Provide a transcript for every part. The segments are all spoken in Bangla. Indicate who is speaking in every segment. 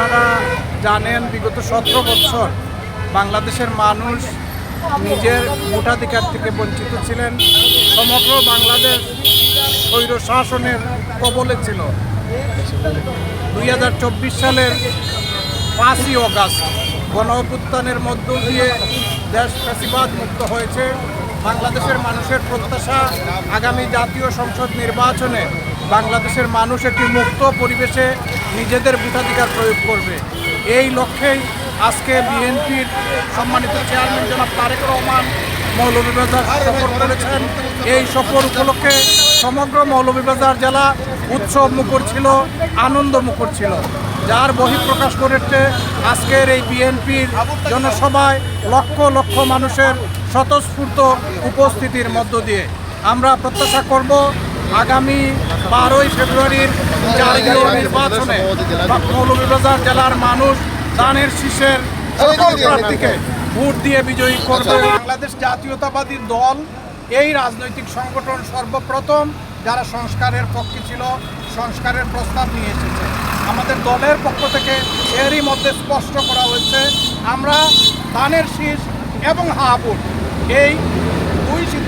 Speaker 1: আপনারা জানেন বিগত সতেরো বছর বাংলাদেশের মানুষ নিজের ভোটাধিকার থেকে বঞ্চিত ছিলেন। সমগ্র বাংলাদেশ স্বৈর শাসনের কবলে ছিল। দুই হাজার চব্বিশ সালের পাঁচই অগাস্ট গণ অভ্যুত্থানের মধ্য দিয়ে দেশ ফ্যাসিবাদ মুক্ত হয়েছে। বাংলাদেশের মানুষের প্রত্যাশা আগামী জাতীয় সংসদ নির্বাচনে বাংলাদেশের মানুষ একটি মুক্ত পরিবেশে নিজেদের ভোটাধিকার প্রয়োগ করবে। এই লক্ষ্যেই আজকে বিএনপির সম্মানিত চেয়ারম্যান জনাব তারেক রহমান মৌলভীবাজার সফর করেছেন। এই সফর উপলক্ষে সমগ্র মৌলভীবাজার জেলা উৎসব মুখর ছিল, আনন্দ মুখর ছিল। যার বহিঃপ্রকাশ করেছে আজকের এই বিএনপির জনসভায় লক্ষ লক্ষ মানুষের স্বতঃস্ফূর্ত উপস্থিতির মধ্য দিয়ে। আমরা প্রত্যাশা করব আগামী বারোই ফেব্রুয়ারির জাতীয় নির্বাচনে মৌলভীবাজার জেলার মানুষ দানের শীষের সকল প্রার্থীকে ভোট দিয়ে বিজয়ী করবে। বাংলাদেশ জাতীয়তাবাদী দল, এই রাজনৈতিক সংগঠন সর্বপ্রথম যারা সংস্কারের পক্ষে ছিল, সংস্কারের প্রস্তাব নিয়ে এসেছে। আমাদের দলের পক্ষ থেকে এরই মধ্যে স্পষ্ট করা হয়েছে, আমরা ধানের শীষ এবং হা ভোট এই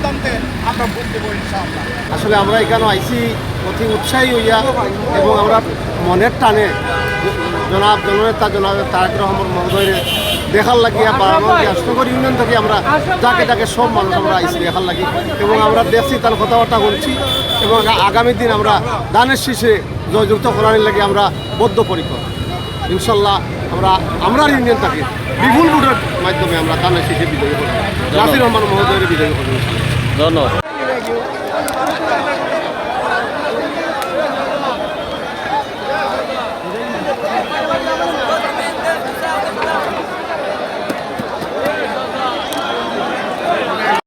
Speaker 1: সিদ্ধান্তে আমরা ভোট দেবো ইনশাআল্লাহ।
Speaker 2: আসলে আমরা এখানে আইসি অতি উৎসাহী হইয়া এবং আমরা মনের টানে জনাব জননেতা জনাব তারেক রহমান মহোদয়ের দেখার লাগিয়া বা আমাদের ইউনিয়ন থেকে আমরা যাকে তাকে সব মানুষ আমরা আইসি দেখার লাগি এবং আমরা দেখছি তার কথাবার্তা বলছি এবং আগামী দিন আমরা দানের শীষে জয়যুক্ত করার লাগে আমরা বদ্ধপরিকর। ইনশাল্লাহ আমরা আমরা ইউনিয়ন থাকি বিপুল ভোটের মাধ্যমে আমরা দানের শীষে বিজয়ী করব নাসির রহমান মহোদয়ের বিজয়ী করব ইনশাল্লাহ।
Speaker 3: No no.